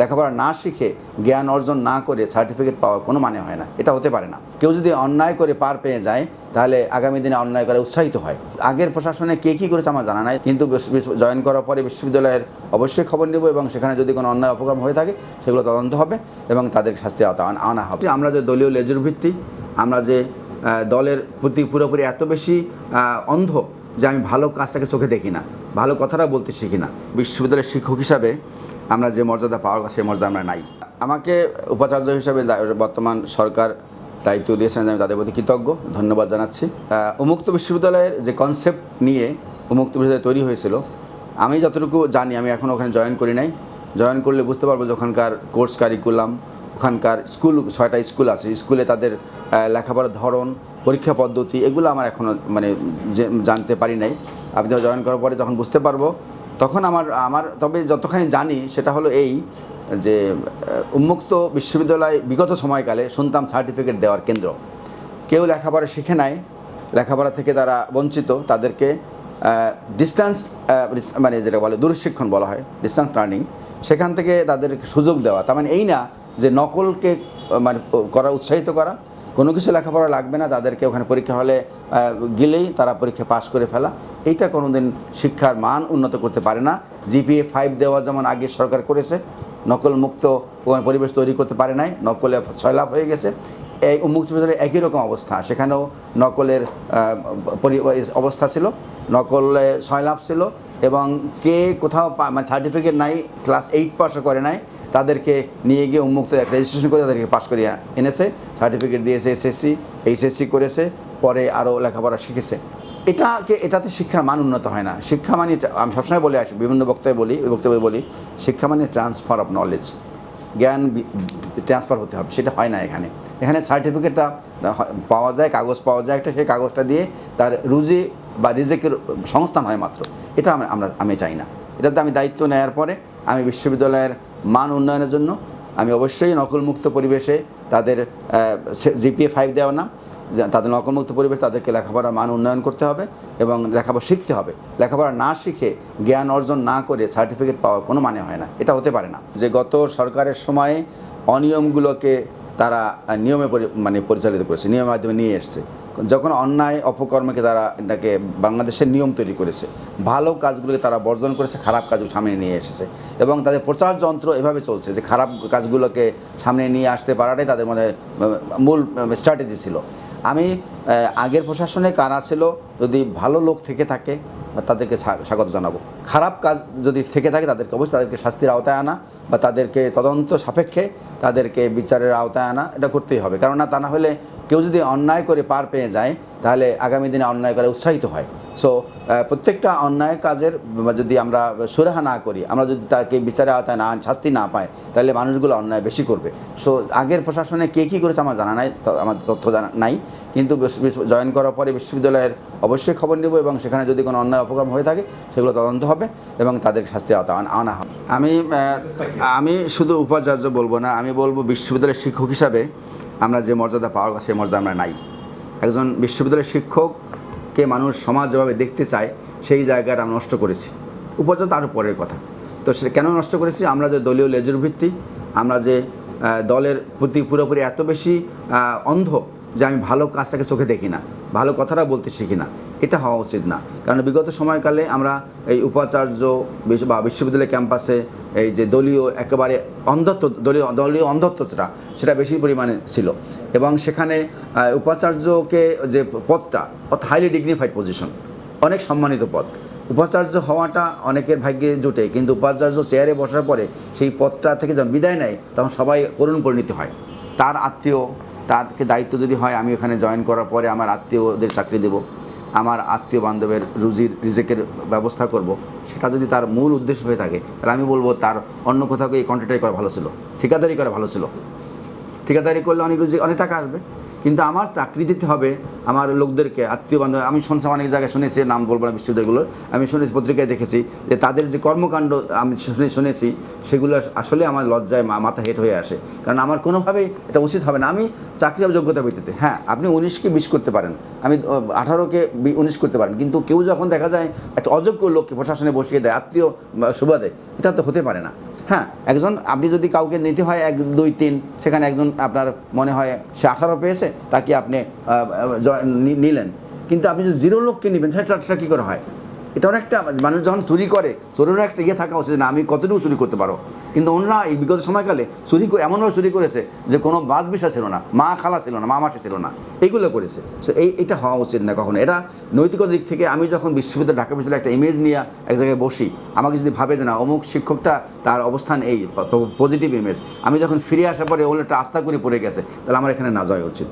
লেখাপড়া না শিখে জ্ঞান অর্জন না করে সার্টিফিকেট পাওয়ার কোনো মানে হয় না। এটা হতে পারে না। কেউ যদি অন্যায় করে পার পেয়ে যায়, তাহলে আগামী দিনে অন্যায় করে উৎসাহিত হয়। আগের প্রশাসনে কে কী করেছে আমার জানা নাই, কিন্তু জয়েন করার পরে বিশ্ববিদ্যালয়ের অবশ্যই খবর নেব এবং সেখানে যদি কোনো অন্যায় অপকর্ম হয়ে থাকে, সেগুলো তদন্ত হবে এবং তাদের শাস্তি আনা হবে। আমরা যে দলীয় লেজুর ভিত্তি আমরা যে দলের প্রতি পুরোপুরি এত বেশি অন্ধ যে আমি ভালো কাজটাকে চোখে দেখি না। ভালো কথাটা বলতে শিখি না। বিশ্ববিদ্যালয়ের শিক্ষক হিসাবে আমরা যে মর্যাদা পাওয়ার সেই মর্যাদা আমরা নাই। আমাকে উপাচার্য হিসাবে বর্তমান সরকার দায়িত্ব দিয়েছেন আমি তাদের প্রতি কৃতজ্ঞ, ধন্যবাদ জানাচ্ছি। উন্মুক্ত বিশ্ববিদ্যালয়ের যে কনসেপ্ট নিয়ে উন্মুক্ত বিশ্ববিদ্যালয় তৈরি হয়েছিল, আমি যতটুকু জানি, আমি এখন ওখানে জয়েন করি নাই। জয়েন করলে বুঝতে পারব যে ওখানকার কোর্স কারিকুলাম ওখানকার স্কুল, ছয়টা স্কুল আছে। স্কুলে তাদের লেখাপড়ার ধরন, পরীক্ষা পদ্ধতি এগুলো আমার এখনও মানে জানতে পারি নাই। আমি আপনি জয়েন করার পরে যখন বুঝতে পারব, তখন আমার আমার, তবে যতখানি জানি সেটা হলো এই যে উন্মুক্ত বিশ্ববিদ্যালয় বিগত সময়কালে শুনতাম সার্টিফিকেট দেওয়ার কেন্দ্র। কেউ লেখাপড়া শিখে নাই, লেখাপড়া থেকে তারা বঞ্চিত, তাদেরকে ডিস্ট্যান্স মানে যেটা বলে দূরশিক্ষণ বলা হয় ডিস্ট্যান্স লার্নিং সেখান থেকে তাদের সুযোগ দেওয়া। তার মানে এই না যে নকলকে মানে করা, উৎসাহিত করা, কোনো কিছু লেখাপড়া লাগবে না, তাদেরকে ওখানে পরীক্ষা হলে গেলেই তারা পরীক্ষা পাশ করে ফেলা। এইটা কোনো দিন শিক্ষার মান উন্নত করতে পারে না। জিপিএ ফাইভ দেওয়া যেমন আগে সরকার করেছে নকল মুক্ত পরিবেশ তৈরি করতে পারে নাই, নকলে ছয়লাভ হয়ে গেছে। এই উন্মুক্ত বিশ্ববিদ্যালয়ে একই রকম অবস্থা। সেখানেও নকলের অবস্থা ছিল, নকলে ছয়লাভ ছিল এবং কে কোথাও মানে সার্টিফিকেট নাই, ক্লাস এইট পাসও করে নাই, তাদেরকে নিয়ে গিয়ে উন্মুক্ত রেজিস্ট্রেশন করে তাদেরকে পাস করিয়ে এনেছে, সার্টিফিকেট দিয়েছে এসএসসি এইচএসসি করেছে, পরে আরও লেখাপড়া শিখেছে। এটাকে, এটাতে শিক্ষার মান উন্নত হয় না। শিক্ষা মানে আমি সবসময় বলে আসি, বিভিন্ন বক্তব্যে বলি বক্তব্যে বলি, শিক্ষা মানে ট্রান্সফার অফ নলেজ জ্ঞান ট্রান্সফার হতে হবে, সেটা হয় না এখানে। এখানে সার্টিফিকেটটা পাওয়া যায়, কাগজ পাওয়া যায় একটা, সেই কাগজটা দিয়ে তার রুজি বা রিজেকের সংস্থান হয় মাত্র। এটা আমরা আমি চাই না। এটাতে আমি দায়িত্ব নেওয়ার পরে আমি বিশ্ববিদ্যালয়ের মান উন্নয়নের জন্য আমি অবশ্যই নকলমুক্ত পরিবেশে তাদের জিপিএ ফাইভ দেওয়া না। তাদের নকলমুক্ত পরিবেশ তাদেরকে লেখাপড়ার মান উন্নয়ন করতে হবে এবং লেখাপড়া শিখতে হবে। লেখাপড়া না শিখে জ্ঞান অর্জন না করে সার্টিফিকেট পাওয়ার কোনো মানে হয় না। এটা হতে পারে না। যে গত সরকারের সময়ে অনিয়মগুলোকে তারা নিয়মে মানে পরিচালিত করেছে নিয়মের মাধ্যমে নিয়ে এসছে। যখন অন্যায় অপকর্মকে তারা এটাকে বাংলাদেশের নিয়ম তৈরি করেছে, ভালো কাজগুলোকে তারা বর্জন করেছে, খারাপ কাজগুলো সামনে নিয়ে এসেছে এবং তাদের প্রচার যন্ত্র এভাবে চলছে যে খারাপ কাজগুলোকে সামনে নিয়ে আসতে পারাটাই তাদের মধ্যে মূল স্ট্র্যাটেজি ছিল। আমি আগের প্রশাসনে কারা ছিল, যদি ভালো লোক থেকে থাকে, তাদেরকে স্বা- স্বাগত জানাব। খারাপ কাজ যদি থেকে থাকে, তাদেরকে অবশ্যই তাদেরকে শাস্তির আওতায় আনা বা তাদেরকে তদন্ত সাপেক্ষে তাদেরকে বিচারের আওতায় আনা, এটা করতেই হবে। কেননা তা না হলে কেউ যদি অন্যায় করে পার পেয়ে যায়, তাহলে আগামী দিনে অন্যায় করে উৎসাহিত হয়। সো প্রত্যেকটা অন্যায় কাজের যদি আমরা সুরাহা না করি, আমরা যদি তাকে বিচারে আওতায় না শাস্তি না পাই, তাহলে মানুষগুলো অন্যায় বেশি করবে। সো আগের প্রশাসনে কে কী করেছে আমার জানা নাই আমার তথ্য জানা নাই। কিন্তু জয়েন করার পরে বিশ্ববিদ্যালয়ের অবশ্যই খবর নেব এবং সেখানে যদি কোনো অন্যায় অপকর্ম হয়ে থাকে, সেগুলো তদন্ত হবে এবং তাদের শাস্তি আওতা আনা- হবে। আমি আমি শুধু উপাচার্য বলব না, আমি বলব বিশ্ববিদ্যালয়ের শিক্ষক হিসাবে আমরা যে মর্যাদা পাওয়ার সেই মর্যাদা আমরা নাই। একজন বিশ্ববিদ্যালয়ের শিক্ষককে মানুষ সমাজ যেভাবে দেখতে চায়, সেই জায়গাটা আমরা নষ্ট করেছি। উপাচার্য আরও পরের কথা। তো সে কেন নষ্ট করেছি? আমরা যে দলীয় লেজুর ভিত্তি আমরা যে দলের প্রতি পুরোপুরি এত বেশি অন্ধ যে আমি ভালো কাজটাকে চোখে দেখি না। ভালো কথাটা বলতে শিখি না। এটা হওয়া উচিত না। কারণ বিগত সময়কালে আমরা এই উপাচার্য বা বিশ্ববিদ্যালয় ক্যাম্পাসে এই যে দলীয় একেবারে অন্ধত্ব, দলীয় দলীয় অন্ধত্বটা, সেটা বেশি পরিমাণে ছিল। এবং সেখানে উপাচার্যকে যে পদটা অত হাইলি ডিগনিফাইড পজিশন অনেক সম্মানিত পদ। উপাচার্য হওয়াটা অনেকের ভাগ্যে জোটে, কিন্তু উপাচার্য চেয়ারে বসার পরে সেই পদটা থেকে যখন বিদায় নেয়, তখন সবাই করুণ পরিণতি হয়। তার আত্মীয় তারকে দায়িত্ব যদি হয়, আমি ওখানে জয়েন করার পরে আমার আত্মীয়দের চাকরি দেব, আমার আত্মীয় বান্ধবের রুজির, রিজেকের ব্যবস্থা করব। সেটা যদি তার মূল উদ্দেশ্য হয়ে থাকে, তাহলে আমি বলব তার অন্য কোথাও এই কন্ট্রাক্টারি করা ভালো ছিল, ঠিকাদারি করা ভালো ছিল। ঠিকাদারি করলে অনেক রুজি, অনেক টাকা আসবে। কিন্তু আমার চাকরি দিতে হবে আমার লোকদেরকে, আত্মীয় বান্ধব, আমি শুনছিলাম অনেক জায়গায় শুনেছি, নাম বলব না বিশ্ববিদ্যালয়গুলোর, আমি শুনেছি, পত্রিকায় দেখেছি যে তাদের যে কর্মকাণ্ড আমি শুনে, শুনেছি, সেগুলো আসলে আমার লজ্জায় মাথা হেট হয়ে আসে। কারণ আমার কোনোভাবেই এটা উচিত হবে না। আমি চাকরি যোগ্যতা ভিত্তিতে হ্যাঁ আপনি উনিশকে বিশ করতে পারেন। আমি আঠারোকে উনিশ করতে পারেন। কিন্তু কেউ যখন দেখা যায় একটা অযোগ্য লোককে প্রশাসনে বসিয়ে দেয়, আত্মীয় সুবাদে, এটা তো হতে পারে না। হ্যাঁ একজন আপনি যদি কাউকে নিতে হয় এক, দুই, তিন, সেখানে একজন আপনার মনে হয় সে আঠারো পেয়েছে, তাকে আপনি নিলেন। কিন্তু আপনি যদি জিরো লোককে নেবেন, সেটা সেটা কী করে হয়? এটা অনেকটা মানুষ যখন চুরি করে, চোরেরও একটা ইয়ে থাকা উচিত না, আমি কতটুকু চুরি করতে পারো কিন্তু ওনারা এই বিগত সময়কালে চুরি করে এমনভাবে চুরি করেছে যে, কোনো বাস বিষয় ছিল না, মা খালা ছিল না, মা মাসে ছিল না, এইগুলো করেছে। সো এই, এটা হওয়া উচিত না কখনো। এটা নৈতিকতার দিক থেকে আমি যখন বিশ্ববিদ্যালয়, ঢাকা বিশ্ববিদ্যালয়ে একটা ইমেজ নিয়ে এক জায়গায় বসি, আমাকে যদি ভাবে যে, না, অমুক শিক্ষকটা, তার অবস্থান এই পজিটিভ ইমেজ আমি যখন ফিরে আসার পরে ওগুলো একটা আস্থা করে পড়ে গেছে, তাহলে আমার এখানে না যাওয়া উচিত।